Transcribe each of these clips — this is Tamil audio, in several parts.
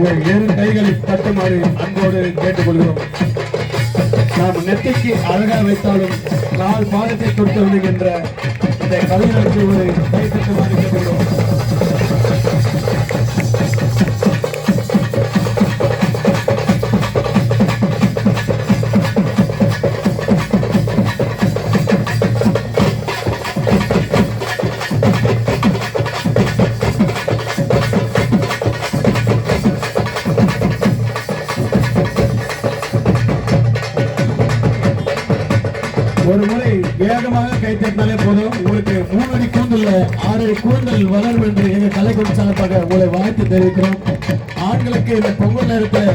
உங்கள் இரு கைகளை தட்டுமாறு அன்போடு கேட்டுக்கொள்கிறோம். நாம் நெத்திக்கு அழகாக வைத்தாலும் கால் பாதத்தை கொடுத்து விடுகின்ற இந்த கலைஞருக்கு ஒரு கை தட்டுமாறு கேட்டுக்கொள்கிறோம். ஒரு முறை வேகமாக கை தட்டினாலே போதும். உங்களுக்கு மூணு அடி கூந்தல் ஆறு அடி கூந்தல் வளரும் என்று எங்க கலைக்குழு சார்பாக உங்களை வாழ்த்து தெரிவிக்கிறோம். ஆண்களுக்கு இந்த பொங்கல் நேரத்தில்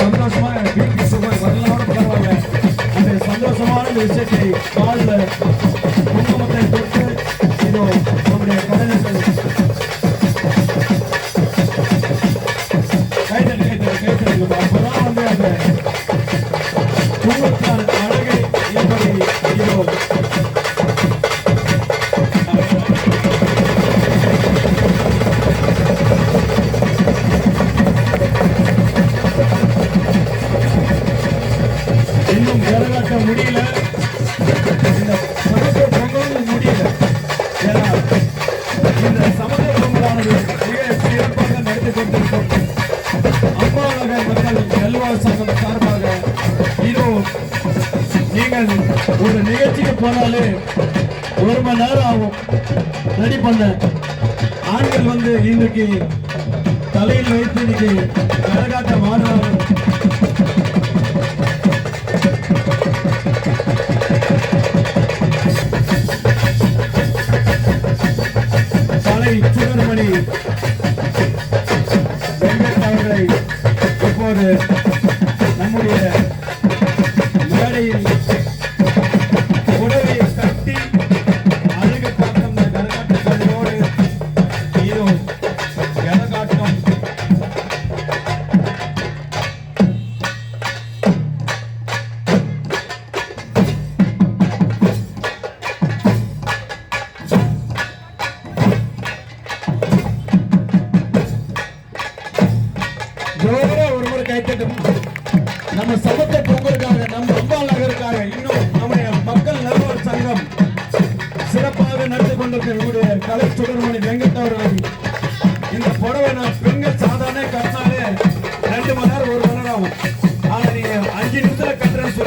சந்தோஷமா பிபி சுகர் வரலாம் பரவாயில்ல. அந்த சந்தோஷமான விஷயத்தை காலில் ஒரு நிகழ்ச்சிக்கு போனாலே ஒரு மணி நேரம் ஆகும். ரெடி பண்ண. ஆண்கள் வந்து இன்னைக்கு தலையில் வைத்து இன்னைக்கு கரகாட்டம் ஆடுறாங்க கலை சுடர்மணி வெங்கட் அவர்களை இப்போது நம்முடைய மேடையில்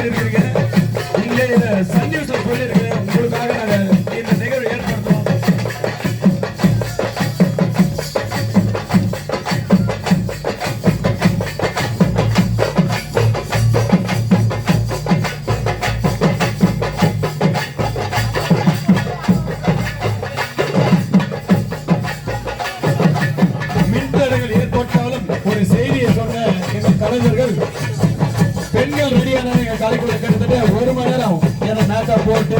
சொல்லியிருக்கீங்க இங்கே இதை சன் நியூஸ்ல சொல்லியிருக்கேன் உங்களுக்காக நாங்கள் இந்த நிகழ்வு ஏற்படுத்துவோம் மின்தடைகள் ஏற்பட்டாலும் ஒரு செய்தியை சொன்ன எங்கள் கலைஞர்கள் பெண்கள் ரெடியான எங்க கலைக்குள்ள கிட்டத்தட்ட ஒரு மணி நேரம் ஆகும் ஏன்னா மேக்கப் போட்டு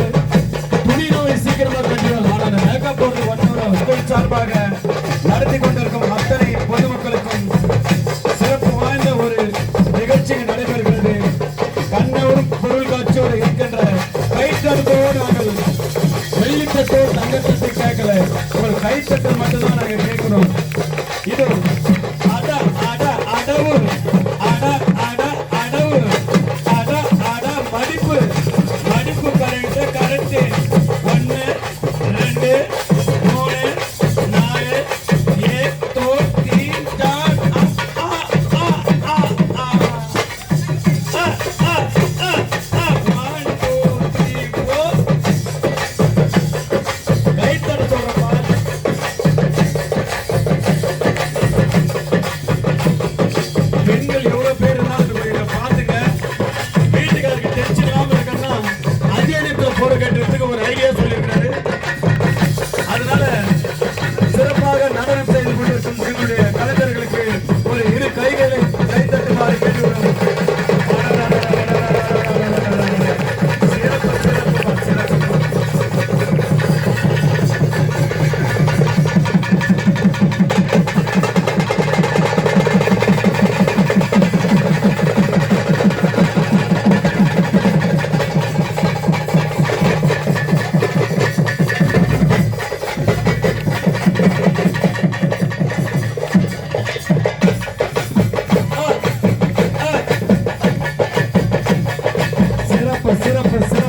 terceira é posição.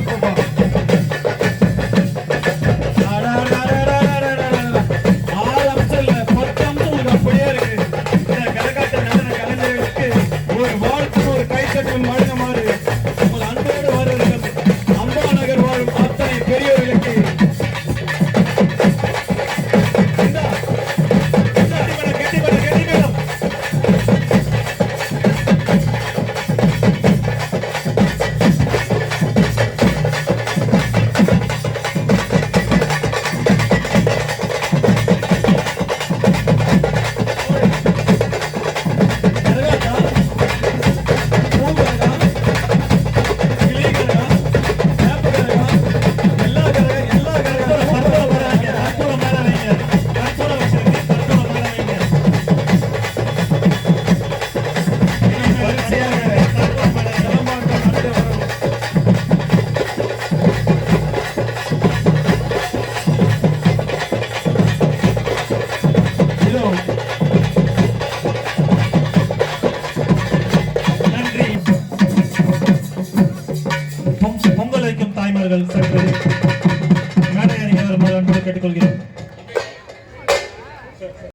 அவர்கள் சற்று